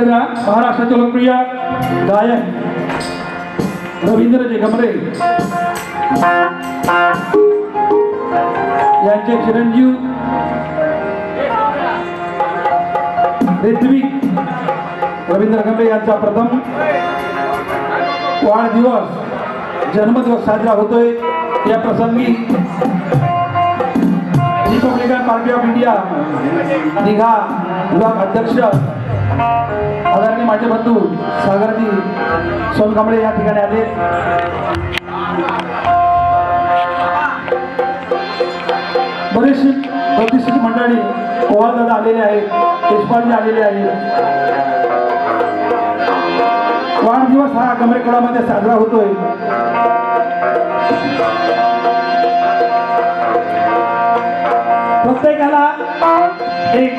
असलेल्या महाराष्ट्राचे लोकप्रिय गायक रवींद्रजी गमरे यांचे चिरंजीव ऋत्विक रवींद्र गमरे यांचा प्रथम वाढदिवस जन्मदिवस साजरा होतोय. या प्रसंगी रिपब्लिकन पार्टी ऑफ इंडिया निघा विभाग अध्यक्ष आदरणीय माझे बंधू सागरजी सोनकांबळे या ठिकाणी आले. बरेचशी प्रतिष्ठित मंडळी पोहाळ दादा आलेले आहेत देशपालजी आलेले आहेत. वाढदिवस हा गमरेकडामध्ये साजरा होतोय. प्रत्येकाला एक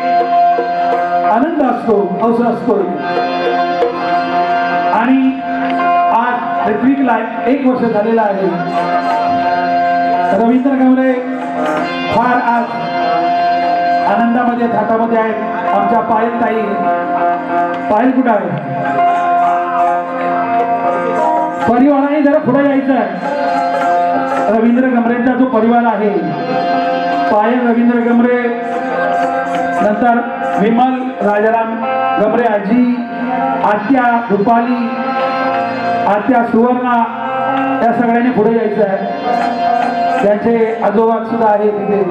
आनंद असतो अवसर असतो. आणि आज ऋत्विकला एक वर्ष झालेला आहे. रवींद्र गवरे फार आज आनंदामध्ये थाटामध्ये आहेत. आमच्या पायल ताई पायल कुठं आहे? परिवाराने जरा पुढे यायचं आहे. रवींद्र गमरेंचा जो परिवार आहे पायल रवींद्र गमरे नंतर विमल राजाराम गमरे आजी आत्या रुपाली आत्या सुवर्णा या सगळ्यांनी पुढे यायचं आहे. त्यांचे आजोबा सुद्धा आहे तिथे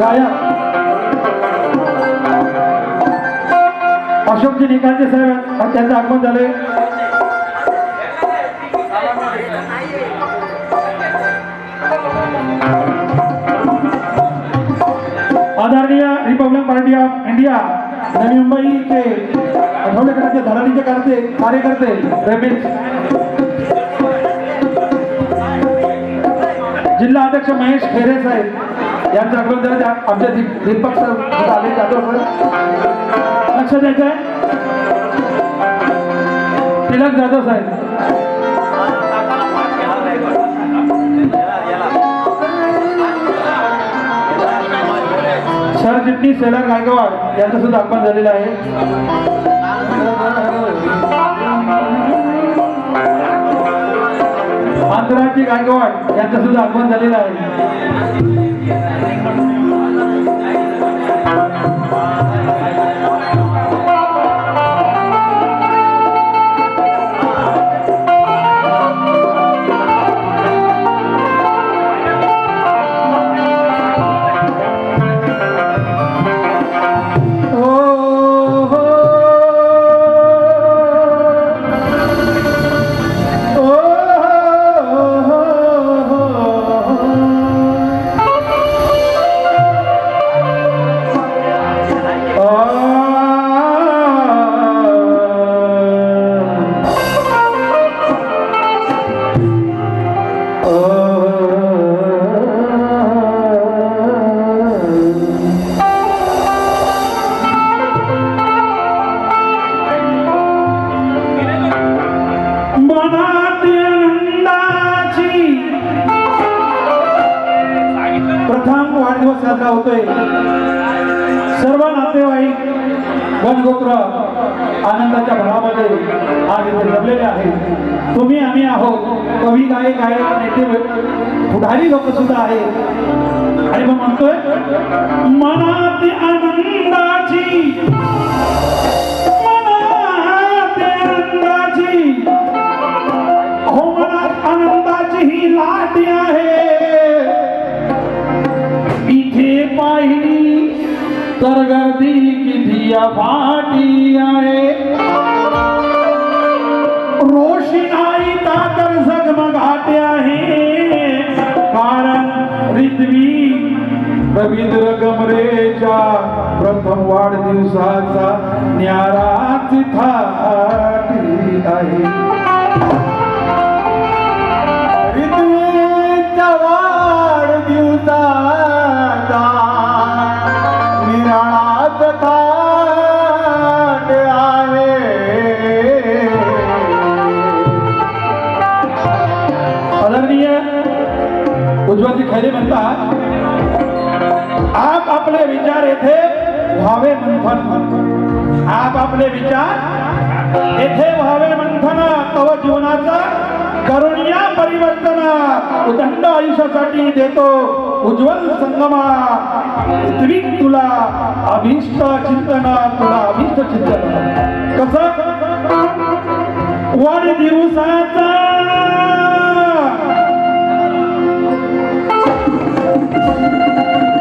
गायक. अशोकजी निकालचे साहेब आणि त्यांचं आगमन झाले आदरणीय रिपब्लिक पार्टी ऑफ इंडिया नवी मुंबईचे आठवलेकरांचे धडाडीचे करते कार्यकर्ते रमेश. जिल्हा अध्यक्ष महेश खेरे साहेब. यांचं अगोदर त्या आमच्या दीपक सर आले जाधव सर लक्ष द्यायचं आहे तिलक जाधव साहेब. सरचिटणीस सेलर गायकवाड यांचं सुद्धा आगमन झालेलं आहे. आंतरराष्ट्रीय गायकवाड यांचं सुद्धा आगमन झालेलं आहे. ओ या फाटी आहे. रोशी नाही जगमघाटे आहे. कारण रिद्वी रवींद्र गमरेच्या प्रथम वाढदिवसाचा न्यारा थाटी आहे. वाढदिवसा जी खैरे म्हणता आप आपले विचार येथे व्हावे मंथन. आप आपले विचार येथे व्हावे मंथन. तव जीवनाचा करुणया परिवर्तन उदंड आयुष्यासाठी देतो उज्ज्वल संगमा. पृथ्वी तुला अभिष्ट चिंतन तुला अभिष्ट चिंतन. कस? वन दिवसाचा Thank you.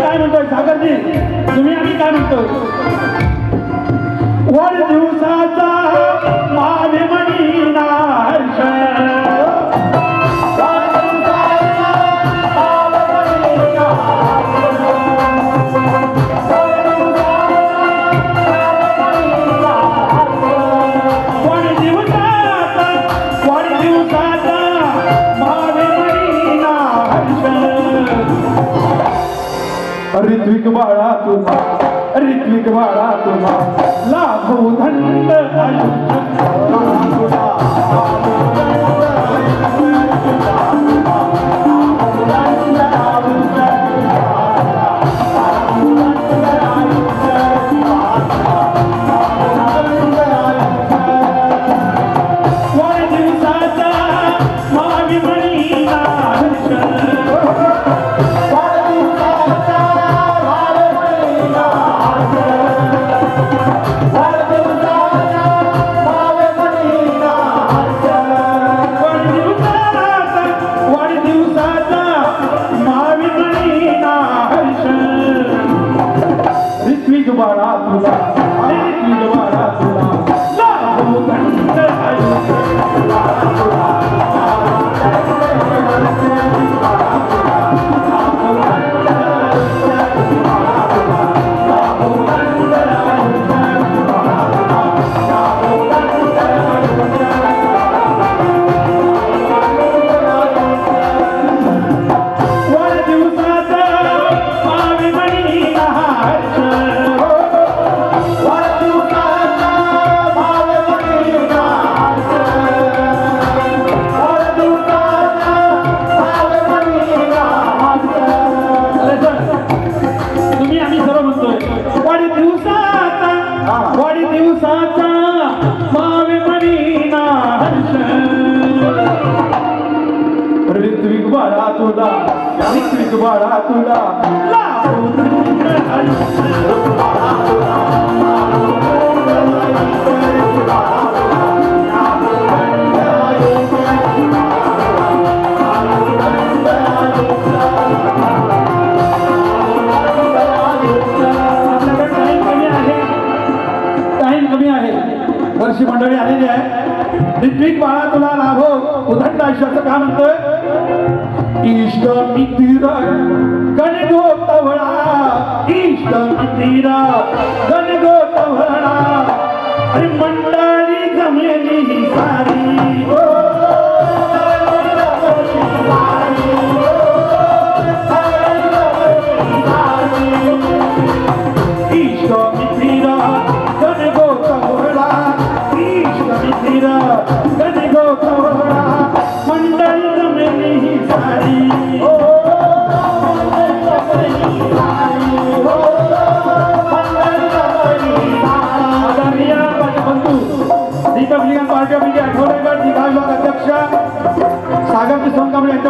काय म्हणतोय सागरजी? तुम्ही आम्ही काय म्हणतोय? वाढदिवस बाळा तुला लाभो उदंड आयुष्याचं म्हणतोय इष्ट मित्र गणगो तवळा इष्ट मित्र गणगो तवळा अरे मंडळी जमलेली सारी. ओ!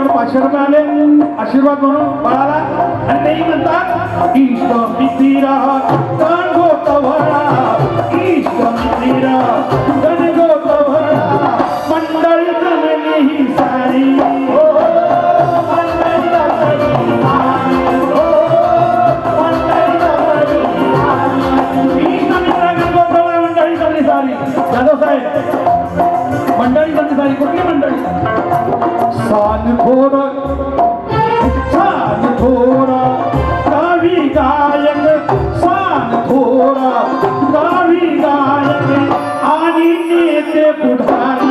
कडून आशीर्वाद आले. आशीर्वाद म्हणून बाळाला. आणि तेही म्हणतात इष्ट मिथिरा गण इष्ट मिथिरा गण गोतवळा मंडळी जमली ही छान थोर छान थोरा गावी गायक छान थोरा गावी गायक आणि नेते पुढारी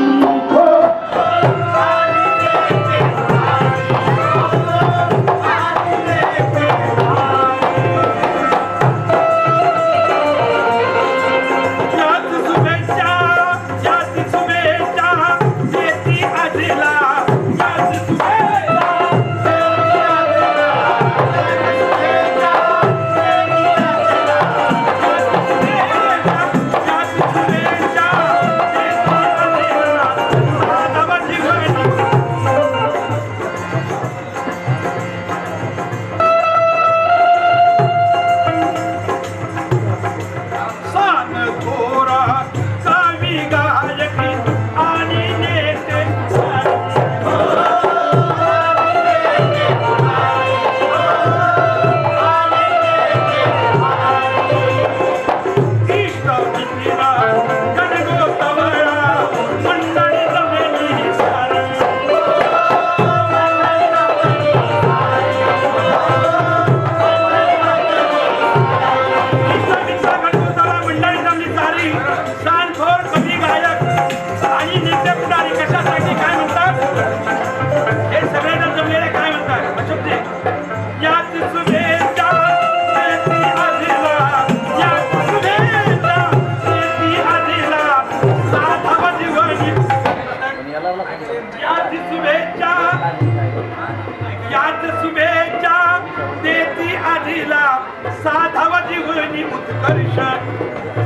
साधावा जीवनी उत्कर्ष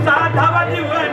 साधावा जीवन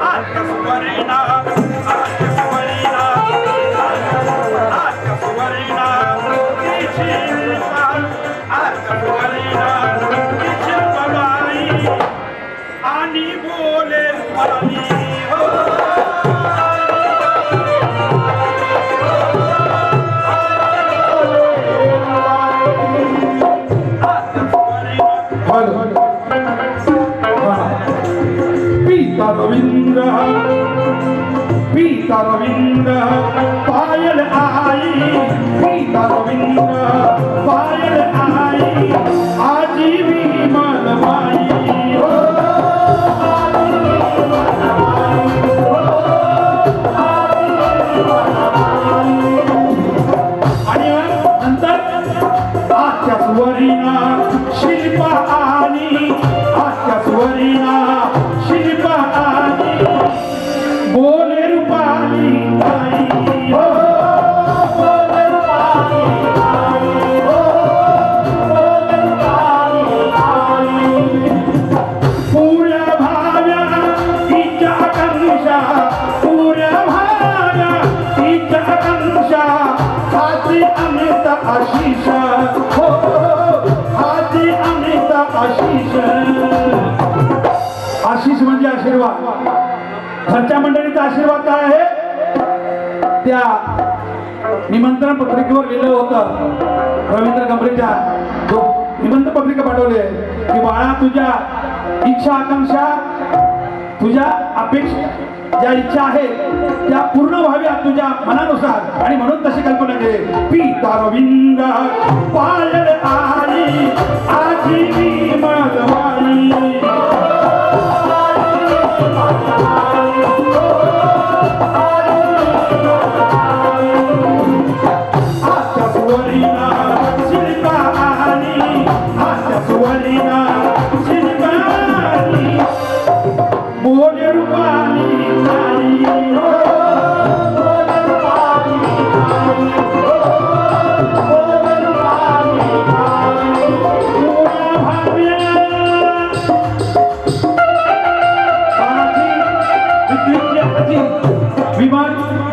Até o Guarina. Tarawinda, Payal Aayi, Hey Tarawinda, Payal Aayi, घरच्या मंडळीचा आशीर्वाद काय आहे? त्या निमंत्रण पत्रिकेवर लिहिलं होतं. रवींद्र गंभरेच्या जो निमंत्रण पत्रिका पाठवले की बाळा तुझ्या इच्छा आकांक्षा तुझ्या अपेक्षा ज्या इच्छा आहे त्या पूर्ण व्हावी तुझ्या मनानुसार. आणि म्हणून तशी कल्पना केली. पिता रवींद्र पालन आली आजी मी मजवाली Oh,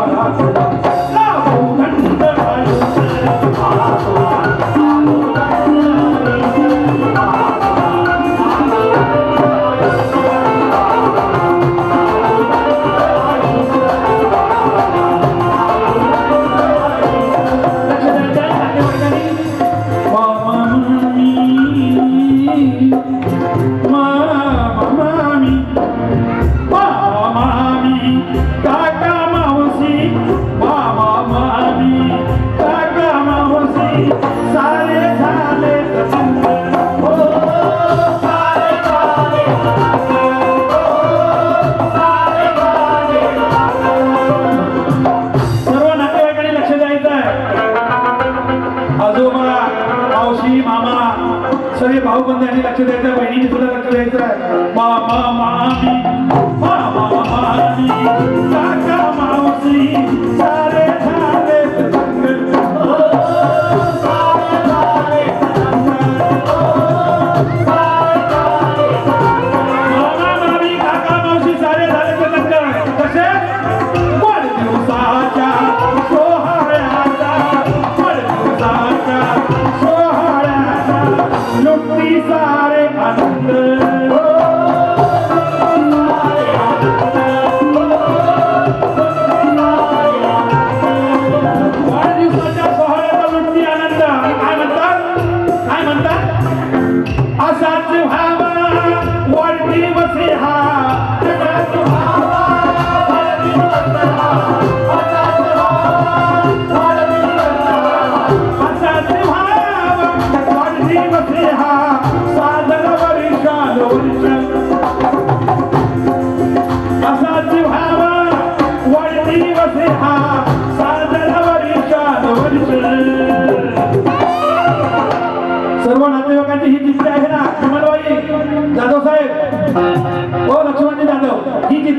Lord,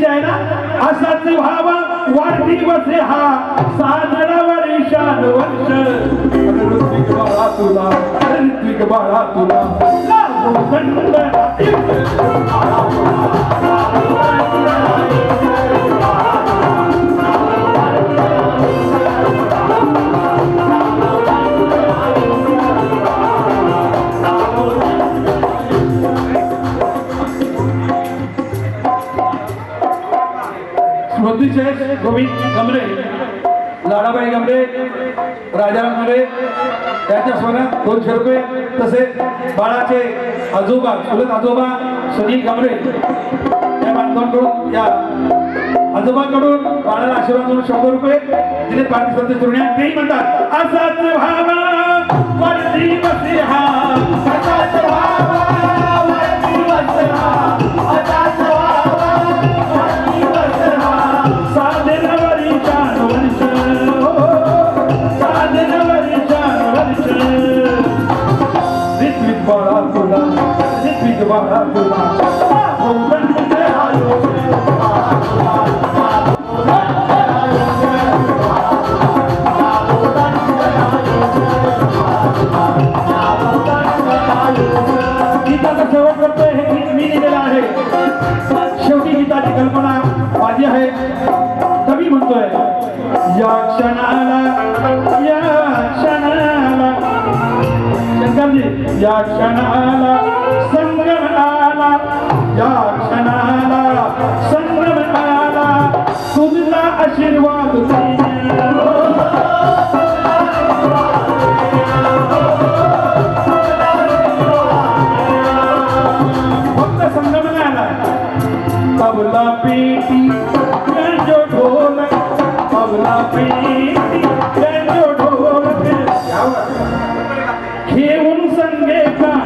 विषय आहे ना? असाच व्हावा वाढती हा. साधनावर ईशान वंश. ऋत्विक बाळा तुला ऋत्विक बाळा तुला. स्मृतीचे गोविंद गमरे लाडाबाई गमरे राजाराम गमरे त्याच्या स्वरात दोनशे रुपये तसेच बाळाचे आजोबा चुलत आजोबा सुनील गमरे या बांधवांकडून या आजोबांकडून बाळाला आशीर्वाद म्हणून शंभर रुपये दिले. पाकिस्तानचे तरुण्या तेही म्हणतात असाच भावा वरती बसे हा असाच भावा वरती बसला. असाच या क्षणाला संग्रम आला या क्षणाला संग्रम आला तुझा आशीर्वाद देईन. फक्त संगमनाला तबला पेटी जो ढोल तबला पेटी Sunday.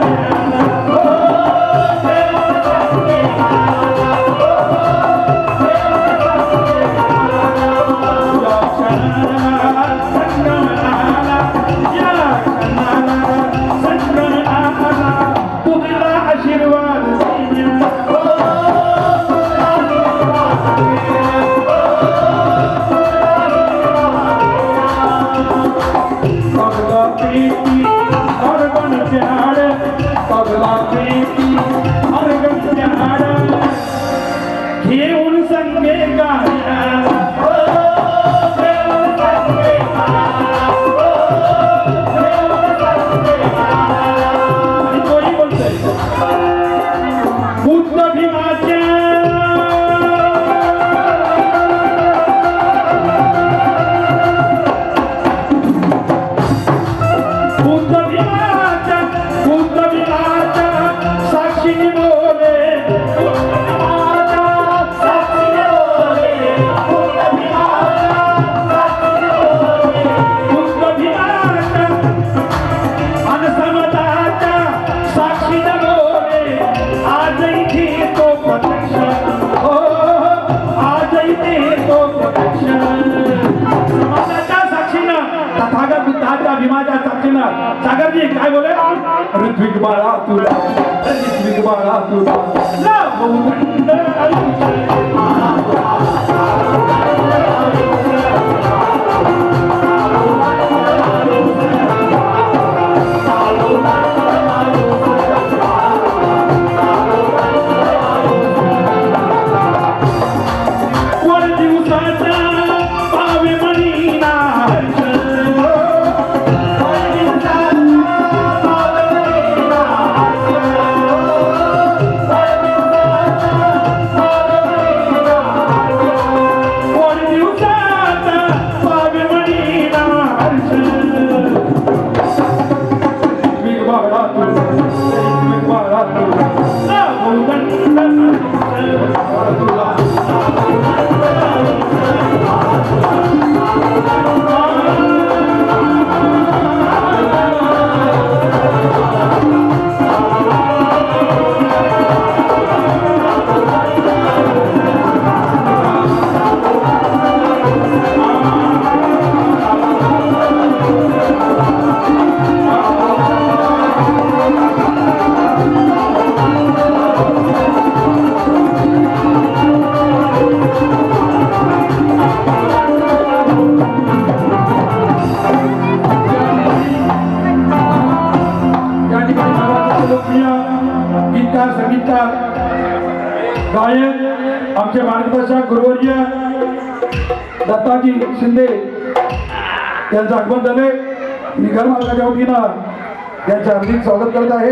ऋत्विक बाळा तुला ऋत्विक बाळा तुला लाभो थंड आयुष्य. त्यांचं आगमन झाले मी घर मालकाच्या वतीनं यांचे हार्दिक स्वागत करत आहे.